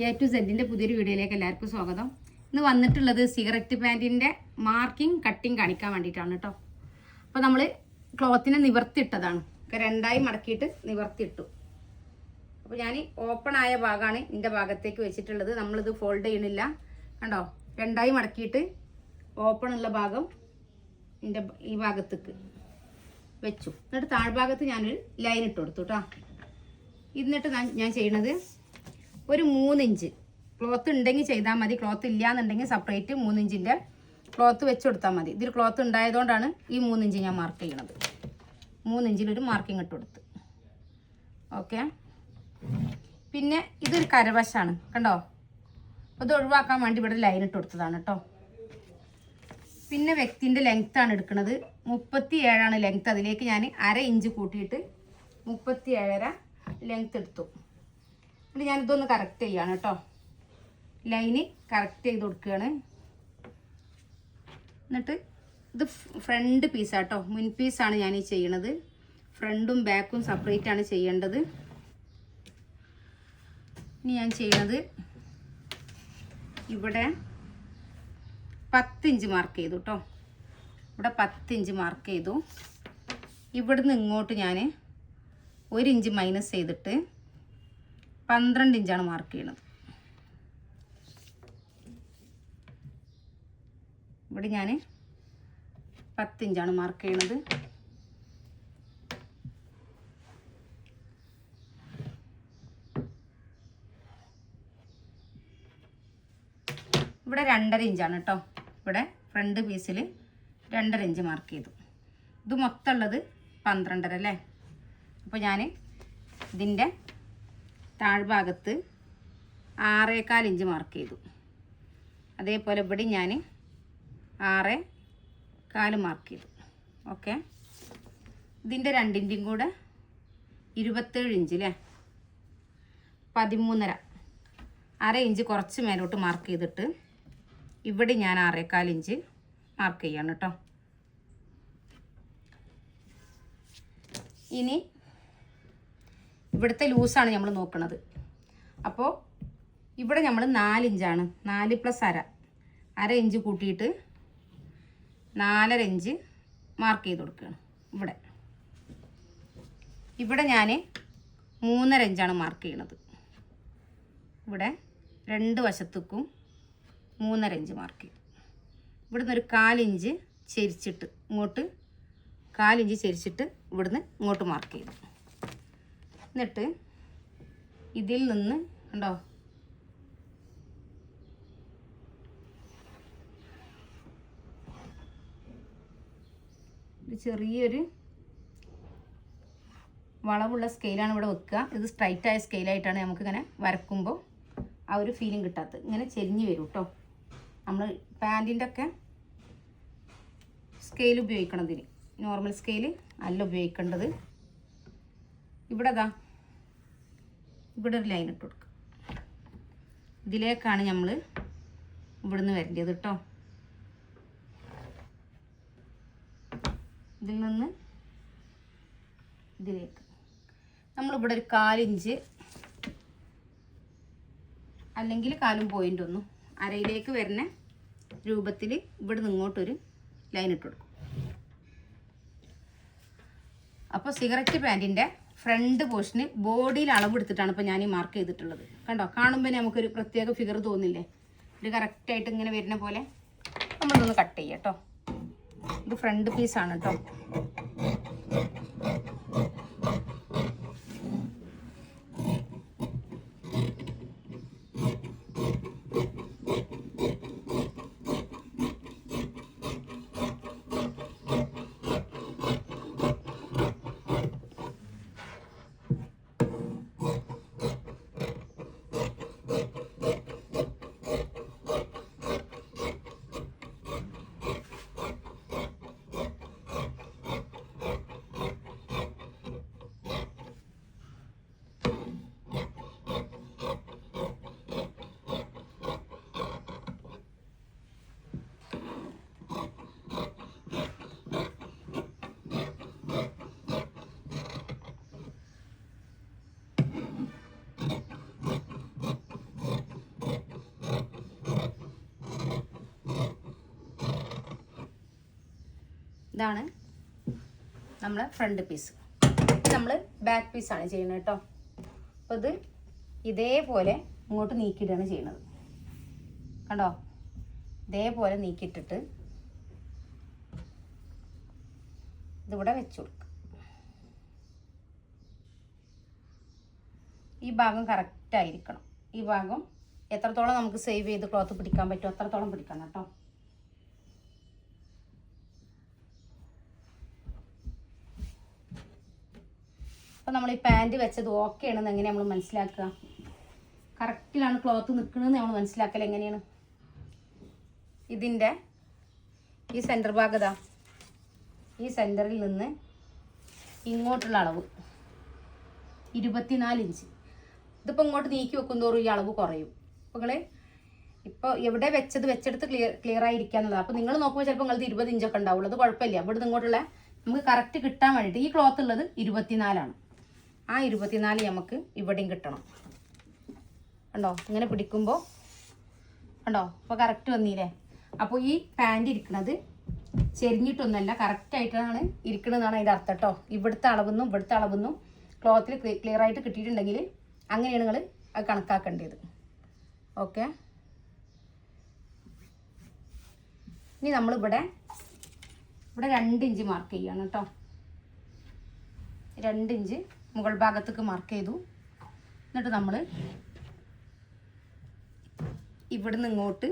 A to സെഡിന്റെ പുതിയൊരു വീഡിയോയിലേക്ക് എല്ലാവർക്കും സ്വാഗതം. ഇന്ന് വന്നിട്ടുള്ളത് സിഗരറ്റ് പാന്റിന്റെ മാർക്കിംഗ് കട്ടിങ് കാണിക്കാൻ വേണ്ടിയിട്ടാണ് കേട്ടോ അപ്പോൾ നമ്മൾ ക്ലോത്തിനെ നിവർത്തിയിട്ടതാണ്. രണ്ടായി മടക്കിയിട്ട് നിവർത്തിയിട്ടു. അപ്പോൾ ഞാൻ ഓപ്പൺ ആയ ഭാഗമാണ് ഇതിന്റെ ഭാഗത്തേക്ക് വെച്ചിട്ടുള്ളത്. നമ്മളിത് ഫോൾഡ് ചെയ്യണില്ല. കണ്ടോ? രണ്ടായി മടക്കിയിട്ട് ഓപ്പൺ ഉള്ള ഭാഗം ഇതിന്റെ ഈ ഭാഗത്തേക്ക് വെച്ചു. എന്നിട്ട് താഴ്ഭാഗത്ത് ഞാനൊരു ലൈൻ ഇട്ട് കൊടുത്തു കേട്ടോ എന്നിട്ട് ഞാൻ ചെയ്യണത് ഒരു മൂന്നിഞ്ച്. ക്ലോത്ത് ഉണ്ടെങ്കിൽ ചെയ്താൽ മതി. ക്ലോത്ത് ഇല്ല എന്നുണ്ടെങ്കിൽ സെപ്പറേറ്റ് മൂന്നിഞ്ചിന്റെ ക്ലോത്ത് വെച്ച് കൊടുത്താൽ മതി. ഇതിൽ ക്ലോത്ത് ഉണ്ടായതുകൊണ്ടാണ് ഈ മൂന്നിഞ്ച് ഞാൻ മാർക്ക് ചെയ്യണത്. മൂന്നിഞ്ചിലൊരു മാർക്കിംഗ് ഇട്ട് കൊടുത്ത്. ഓക്കെ പിന്നെ ഇതൊരു കരവശാണ്. കണ്ടോ? അത് ഒഴിവാക്കാൻ വേണ്ടി ഇവിടെ ലൈൻ ഇട്ട് കൊടുത്തതാണ് കേട്ടോ പിന്നെ വ്യക്തിന്റെ ലെങ്ത് ആണ് എടുക്കുന്നത് മുപ്പത്തി ഏഴാണ് ലെങ്ത് അതിലേക്ക് ഞാൻ അര ഇഞ്ച് കൂട്ടിയിട്ട് മുപ്പത്തി ഏഴര ലെങ്ത് എടുത്തു. എന്നിട്ട് ഞാനിതൊന്ന് കറക്റ്റ് ചെയ്യാണ് കേട്ടോ ലൈന് കറക്റ്റ് ചെയ്ത് കൊടുക്കുകയാണ്. എന്നിട്ട് ഇത് ഫ്രണ്ട് പീസാട്ടോ മുൻ പീസാണ് ഞാൻ ഈ ചെയ്യണത്. ഫ്രണ്ടും ബാക്കും സെപ്പറേറ്റ് ആണ് ചെയ്യേണ്ടത്. ഇനി ഞാൻ ചെയ്യണത് ഇവിടെ പത്തിഞ്ച് മാർക്ക് ചെയ്തു കേട്ടോ ഇവിടെ പത്തിഞ്ച് മാർക്ക് ചെയ്തു. ഇവിടുന്ന് ഇങ്ങോട്ട് ഞാൻ ഒരു ഇഞ്ച് മൈനസ് ചെയ്തിട്ട് പന്ത്രണ്ട് ഇഞ്ചാണ് മാർക്ക് ചെയ്യണത്. ഇവിടെ ഞാൻ പത്തിഞ്ചാണ് മാർക്ക് ചെയ്യണത്. ഇവിടെ രണ്ടര ഇഞ്ചാണ് കേട്ടോ ഇവിടെ ഫ്രണ്ട് പീസിൽ രണ്ടര ഇഞ്ച് മാർക്ക് ചെയ്തു. ഇത് മൊത്തമുള്ളത് പന്ത്രണ്ടര അല്ലേ? അപ്പോൾ ഞാൻ ഇതിന്റെ താഴ്ഭാഗത്ത് ആറേകാൽ ഇഞ്ച് മാർക്ക് ചെയ്തു. അതേപോലെ ഇവിടെ ഞാൻ ആറ് കാൽ മാർക്ക് ചെയ്തു. ഓക്കെ ഇതിന്റെ രണ്ടിന്റെയും കൂടെ ഇരുപത്തേഴ് ഇഞ്ച് അല്ലേ പതിമൂന്നര. അര ഇഞ്ച് കുറച്ച് മേലോട്ട് മാർക്ക് ചെയ്തിട്ട് ഇവിടെ ഞാൻ ആറേകാൽ ഇഞ്ച് മാർക്ക് ചെയ്യാണ് കേട്ടോ ഇനി ഇവിടുത്തെ ലൂസാണ് നമ്മൾ നോക്കുന്നത് അപ്പോൾ ഇവിടെ നമ്മൾ നാലിഞ്ചാണ് നാല് പ്ലസ് അര. അര ഇഞ്ച് കൂട്ടിയിട്ട് നാലര ഇഞ്ച് മാർക്ക് ചെയ്ത് കൊടുക്കുകയാണ്. ഇവിടെ. ഇവിടെ ഞാൻ മൂന്നര ഇഞ്ചാണ് മാർക്ക് ചെയ്യണത്. ഇവിടെ രണ്ട് വശത്തേക്കും മൂന്നര ഇഞ്ച് മാർക്ക് ചെയ്തു ഇവിടുന്ന് ഒരു കാലിഞ്ച് ചെരിച്ചിട്ട് ഇങ്ങോട്ട് കാലിഞ്ച് ചെരിച്ചിട്ട് ഇവിടുന്ന് ഇങ്ങോട്ട് മാർക്ക് ചെയ്തു. എന്നിട്ട് ഇതിൽ നിന്ന് ഉണ്ടോ ഒരു ചെറിയൊരു വളവുള്ള സ്കെയിലാണ് ഇവിടെ വെക്കുക. ഇത് സ്ട്രൈറ്റ് ആയ സ്കെയിലായിട്ടാണ് നമുക്കിങ്ങനെ വരക്കുമ്പോൾ ആ ഒരു ഫീലിംഗ് കിട്ടാത്തത്. ഇങ്ങനെ ചെരിഞ്ഞ് വരും കേട്ടോ നമ്മൾ പാന്റിന്റെ ഒക്കെ സ്കെയിൽ ഉപയോഗിക്കണം ഇതിന് നോർമൽ സ്കെയിൽ അല്ല ഉപയോഗിക്കേണ്ടത്. ഇവിടെ അതാ ഇവിടെ ഒരു ലൈൻ ഇട്ട് കൊടുക്കുക ഇതിലേക്കാണ് നമ്മൾ ഇവിടുന്ന് വരേണ്ടത് കേട്ടോ. ഇതിൽ നിന്ന് ഇതിലേക്ക്. നമ്മളിവിടെ ഒരു കാലിഞ്ച് അല്ലെങ്കിൽ കാലും പോയിന്റ് ഒന്നും അരയിലേക്ക് വരുന്ന രൂപത്തിൽ ഇവിടെ നിന്ന് ഇങ്ങോട്ടൊരു ലൈൻ ഇട്ട് കൊടുക്കും. അപ്പോൾ സിഗരറ്റ് പാന്റിന്റെ ഫ്രണ്ട് പോർഷന് ബോഡിയിൽ അളവെടുത്തിട്ടാണ് ഇപ്പോൾ ഞാൻ ഈ മാർക്ക് ചെയ്തിട്ടുള്ളത്. കണ്ടോ? കാണുമ്പോൾ നമുക്കൊരു പ്രത്യേക ഫിഗർ തോന്നില്ലേ? ഇത് കറക്റ്റായിട്ട് ഇങ്ങനെ വരുന്ന പോലെ നമ്മളിതൊന്ന് കട്ട് ചെയ്യാം കേട്ടോ ഇത് ഫ്രണ്ട് പീസാണ് കേട്ടോ ഇതാണ് നമ്മൾ ഫ്രണ്ട് പീസ് നമ്മൾ ബാക്ക് പീസാണ് ചെയ്യുന്നത് കേട്ടോ. അപ്പോൾ ഇത് ഇതേപോലെ ഇങ്ങോട്ട് നീക്കിയിട്ടാണ് ചെയ്യുന്നത്. കണ്ടോ? ഇതേപോലെ നീക്കിയിട്ടിട്ട് ഇതിവിടെ വെച്ചു കൊടുക്കുക. ഈ ഭാഗം കറക്റ്റായിരിക്കണം ഈ ഭാഗം എത്രത്തോളം നമുക്ക് സേവ് ചെയ്ത് ക്ലോത്ത് പിടിക്കാൻ പറ്റുമോ അത്രത്തോളം പിടിക്കണം കേട്ടോ. അപ്പോൾ നമ്മൾ ഈ പാന്റ് വെച്ചത് ഓക്കെ ആണെന്ന് എങ്ങനെയാണ് നമ്മൾ മനസ്സിലാക്കുക? കറക്റ്റിലാണ് ക്ലോത്ത് നിൽക്കുന്നതെന്ന് നമ്മൾ മനസ്സിലാക്കൽ എങ്ങനെയാണ്? ഇതിന്റെ ഈ സെന്റർ ഭാഗത ഈ സെന്ററിൽ നിന്ന് ഇങ്ങോട്ടുള്ള അളവ് ഇരുപത്തിനാല് ഇഞ്ച് ഇതിപ്പോൾ ഇങ്ങോട്ട് നീക്കി വെക്കുന്തോറും ഈ അളവ് കുറയും. അപ്പോൾ നിങ്ങൾ ഇപ്പോൾ എവിടെ വെച്ചത് വെച്ചെടുത്ത് ക്ലിയർ ക്ലിയർ ആയിരിക്കുക അപ്പോൾ നിങ്ങൾ നോക്കുമ്പോൾ ചിലപ്പോൾ നിങ്ങൾക്ക് ഇരുപത് ഇഞ്ചൊക്കെ ഉണ്ടാവുള്ളൂ. അത് കുഴപ്പമില്ല. ഇവിടെ ഇങ്ങോട്ടുള്ള നമുക്ക് കറക്റ്റ് കിട്ടാൻ വേണ്ടിയിട്ട് ഈ ക്ലോത്ത് ഉള്ളത് ഇരുപത്തിനാലാണ്. ആ ഇരുപത്തിനാല് നമുക്ക് ഇവിടെയും കിട്ടണം. കണ്ടോ? ഇങ്ങനെ പിടിക്കുമ്പോൾ കണ്ടോ? അപ്പോൾ കറക്റ്റ് വന്നില്ലേ? അപ്പോൾ ഈ പാന്റ് ഇരിക്കുന്നത് ചെരിഞ്ഞിട്ടൊന്നുമല്ല കറക്റ്റായിട്ടാണ് ഇരിക്കണമെന്നാണ് അതിന്റെ അർത്ഥം കേട്ടോ ഇവിടുത്തെ അളവെന്നും ഇവിടുത്തെ അളവെന്നും ക്ലോത്തിൽ ക്ലിയർ ആയിട്ട് കിട്ടിയിട്ടുണ്ടെങ്കിൽ അങ്ങനെയാണ് നിങ്ങൾ അത് കണക്കാക്കേണ്ടത്. ഓക്കെ ഇനി നമ്മളിവിടെ ഇവിടെ രണ്ട് ഇഞ്ച് മാർക്ക് ചെയ്യണം കേട്ടോ രണ്ട് ഇഞ്ച് മുകൾ ഭാഗത്തേക്ക് മാർക്ക് ചെയ്തു. എന്നിട്ട് നമ്മൾ ഇവിടുന്ന് ഇങ്ങോട്ട്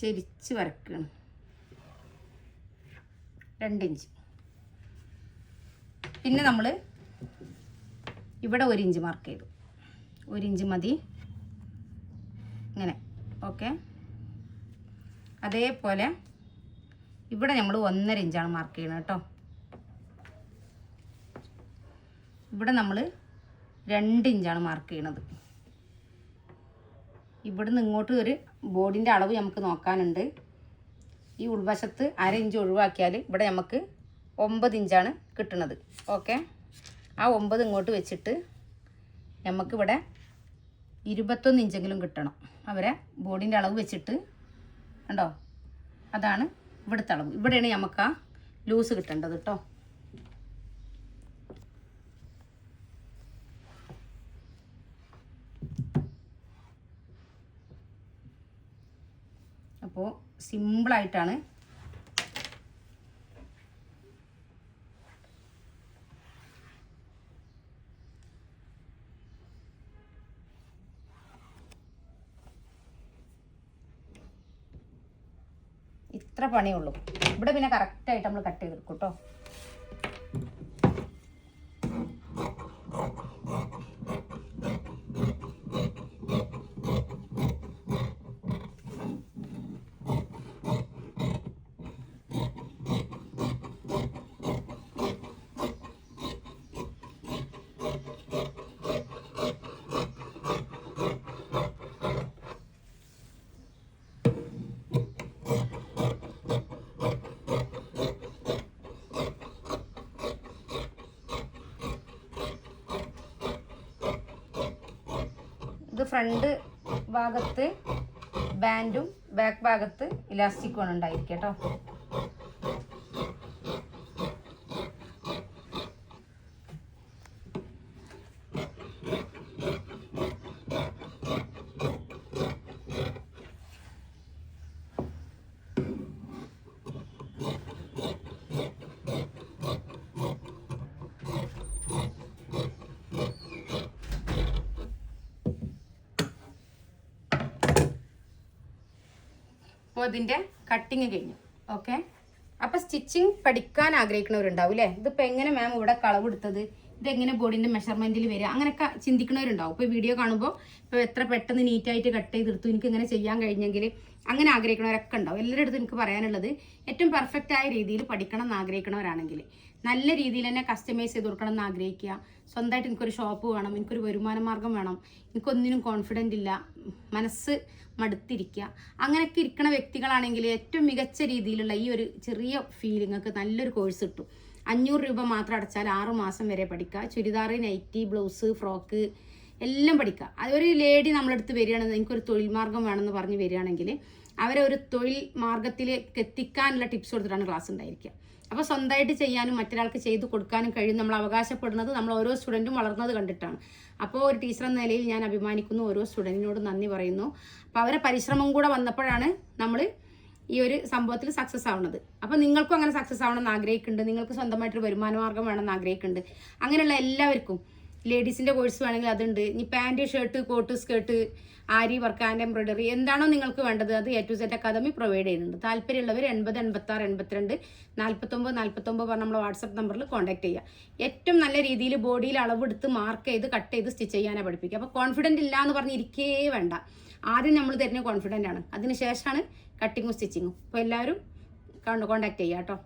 ചെരിച്ച് വരക്കുകയാണ് രണ്ടിഞ്ച് പിന്നെ നമ്മൾ ഇവിടെ ഒരു ഇഞ്ച് മാർക്ക് ചെയ്തു. ഒരു ഇഞ്ച് മതി. ഇങ്ങനെ. ഓക്കെ അതേപോലെ ഇവിടെ നമ്മൾ ഒന്നര ഇഞ്ചാണ് മാർക്ക് ചെയ്യണം കേട്ടോ. ഇവിടെ നമ്മൾ രണ്ട് ഇഞ്ചാണ് മാർക്ക് ചെയ്യണത്. ഇവിടുന്ന് ഇങ്ങോട്ട് ഒരു ബോർഡിന്റെ അളവ് നമുക്ക് നോക്കാനുണ്ട്. ഈ ഉൾവശത്ത് അര ഇഞ്ച് ഒഴിവാക്കിയാൽ ഇവിടെ നമുക്ക് ഒമ്പത് ഇഞ്ചാണ് കിട്ടുന്നത് ഓക്കെ ആ ഒമ്പത് ഇങ്ങോട്ട് വെച്ചിട്ട് നമുക്കിവിടെ ഇരുപത്തൊന്ന് ഇഞ്ചെങ്കിലും കിട്ടണം. അവരെ ബോർഡിന്റെ അളവ് വെച്ചിട്ട്. കണ്ടോ? അതാണ് ഇവിടുത്തെ അളവ്. ഇവിടെയാണ് നമുക്ക് ആ ലൂസ് കിട്ടേണ്ടത് കേട്ടോ അപ്പോൾ സിമ്പിളായിട്ടാണ്. ഇത്ര പണിയുള്ളൂ ഇവിടെ പിന്നെ കറക്റ്റായിട്ട് നമ്മൾ കട്ട് ചെയ്തെടുക്കും കേട്ടോ ഇത് ഫ്രണ്ട് ഭാഗത്ത് ബാൻഡും ബാക്ക് ഭാഗത്ത് ഇലാസ്റ്റിക്കുമാണ് ഉണ്ടായിരിക്കുക കേട്ടോ. അപ്പോൾ ഇതിന്റെ കട്ടിങ് കഴിഞ്ഞു. ഓക്കെ അപ്പോൾ സ്റ്റിച്ചിങ് പഠിക്കാൻ ആഗ്രഹിക്കുന്നവരുണ്ടാവും അല്ലേ ഇതിപ്പോൾ എങ്ങനെ മാം ഇവിടെ കളവ് കളവെടുത്തത് ഇതെങ്ങനെ ബോഡിന്റെ മെഷർമെന്റിൽ വരിക? അങ്ങനെയൊക്കെ ചിന്തിക്കുന്നവരുണ്ടാവും ഇപ്പോൾ വീഡിയോ കാണുമ്പോൾ ഇപ്പോൾ എത്ര പെട്ടെന്ന് നീറ്റായിട്ട് കട്ട് ചെയ്തെടുത്തു എനിക്ക് ഇങ്ങനെ ചെയ്യാൻ കഴിഞ്ഞെങ്കിൽ അങ്ങനെ ആഗ്രഹിക്കുന്നവരൊക്കെ ഉണ്ടാവും. എല്ലാവരുടെ അടുത്തും എനിക്ക് പറയാനുള്ളത് ഏറ്റവും പെർഫെക്റ്റ് ആയ രീതിയിൽ പഠിക്കണം എന്ന് ആഗ്രഹിക്കുന്നവരാണെങ്കിൽ നല്ല രീതിയിൽ തന്നെ കസ്റ്റമൈസ് ചെയ്ത് കൊടുക്കണം എന്ന് ആഗ്രഹിക്കുക. സ്വന്തമായിട്ട് എനിക്കൊരു ഷോപ്പ് വേണം എനിക്കൊരു വരുമാന മാർഗം വേണം. എനിക്കൊന്നിനും കോൺഫിഡന്റ് ഇല്ല. മനസ്സ് മടുത്തിരിക്കുക. അങ്ങനെയൊക്കെ ഇരിക്കുന്ന വ്യക്തികളാണെങ്കിൽ ഏറ്റവും മികച്ച രീതിയിലുള്ള ഈ ഒരു ചെറിയ ഫീലിങ്ങൾക്ക് നല്ലൊരു കോഴ്സ് കിട്ടും. അഞ്ഞൂറ് രൂപ മാത്രം അടച്ചാൽ ആറു മാസം വരെ പഠിക്കുക. ചുരിദാർ നൈറ്റി ബ്ലൗസ് ഫ്രോക്ക് എല്ലാം പഠിക്കുക. അതൊരു ലേഡി നമ്മളടുത്ത് വരികയാണെന്ന് എനിക്കൊരു തൊഴിൽ മാർഗം വേണമെന്ന് പറഞ്ഞ് വരികയാണെങ്കിൽ അവരെ ഒരു തൊഴിൽ മാർഗത്തിലേക്ക് എത്തിക്കാനുള്ള ടിപ്സ് കൊടുത്തിട്ടാണ് ക്ലാസ് ഉണ്ടായിരിക്കുക. അപ്പോൾ സ്വന്തമായിട്ട് ചെയ്യാനും മറ്റൊരാൾക്ക് ചെയ്തു കൊടുക്കാനും കഴിയും. നമ്മൾ അവകാശപ്പെടുന്നത് നമ്മൾ ഓരോ സ്റ്റുഡന്റും വളർന്നത് കണ്ടിട്ടാണ്. അപ്പോൾ ഒരു ടീച്ചർ എന്ന നിലയിൽ ഞാൻ അഭിമാനിക്കുന്നു. ഓരോ സ്റ്റുഡന്റിനോട് നന്ദി പറയുന്നു. അപ്പോൾ അവരെ പരിശ്രമം കൂടെ വന്നപ്പോഴാണ് നമ്മൾ ഈ ഒരു സംഭവത്തിൽ സക്സസ് ആവുന്നത്. അപ്പോൾ നിങ്ങൾക്കും അങ്ങനെ സക്സസ് ആവണമെന്ന് ആഗ്രഹിക്കുന്നുണ്ട്. നിങ്ങൾക്ക് സ്വന്തമായിട്ടൊരു വരുമാന മാർഗം വേണമെന്ന് ആഗ്രഹിക്കുന്നുണ്ട്. അങ്ങനെയുള്ള എല്ലാവർക്കും ലേഡീസിന്റെ കോഴ്സ് വേണമെങ്കിൽ അതുണ്ട്. ഇനി pant shirt coat skirt aari work and embroidery എന്താണോ നിങ്ങൾക്ക് വേണ്ടത് അത് A to Z academy provide ചെയ്യുന്നുണ്ട്. താല്പര്യമുള്ളവർ എൺപത് എൺപത്തി ആറ് എൺപത്തിരണ്ട് നാൽപ്പത്തൊമ്പത് നാൽപ്പത്തൊമ്പത് പറഞ്ഞ നമ്മൾ വാട്സപ്പ് നമ്പറിൽ കോൺടാക്ട് ചെയ്യുക. ഏറ്റവും നല്ല രീതിയിൽ ബോഡിയിൽ അളവെടുത്ത് മാർക്ക് ചെയ്ത് കട്ട് ചെയ്ത് സ്റ്റിച്ച് ചെയ്യാനാണ് പഠിപ്പിക്കുക. അപ്പോൾ കോൺഫിഡന്റ് ഇല്ല എന്ന് പറഞ്ഞ് ഇരിക്കേ വേണ്ട. ആദ്യം നമ്മൾ തരുന്ന കോൺഫിഡന്റ് ആണ്. അതിന് ശേഷമാണ് കട്ടിങ്ങും സ്റ്റിച്ചിങ്ങും അപ്പോൾ എല്ലാവരും കോൺടാക്ട് ചെയ്യുക കേട്ടോ.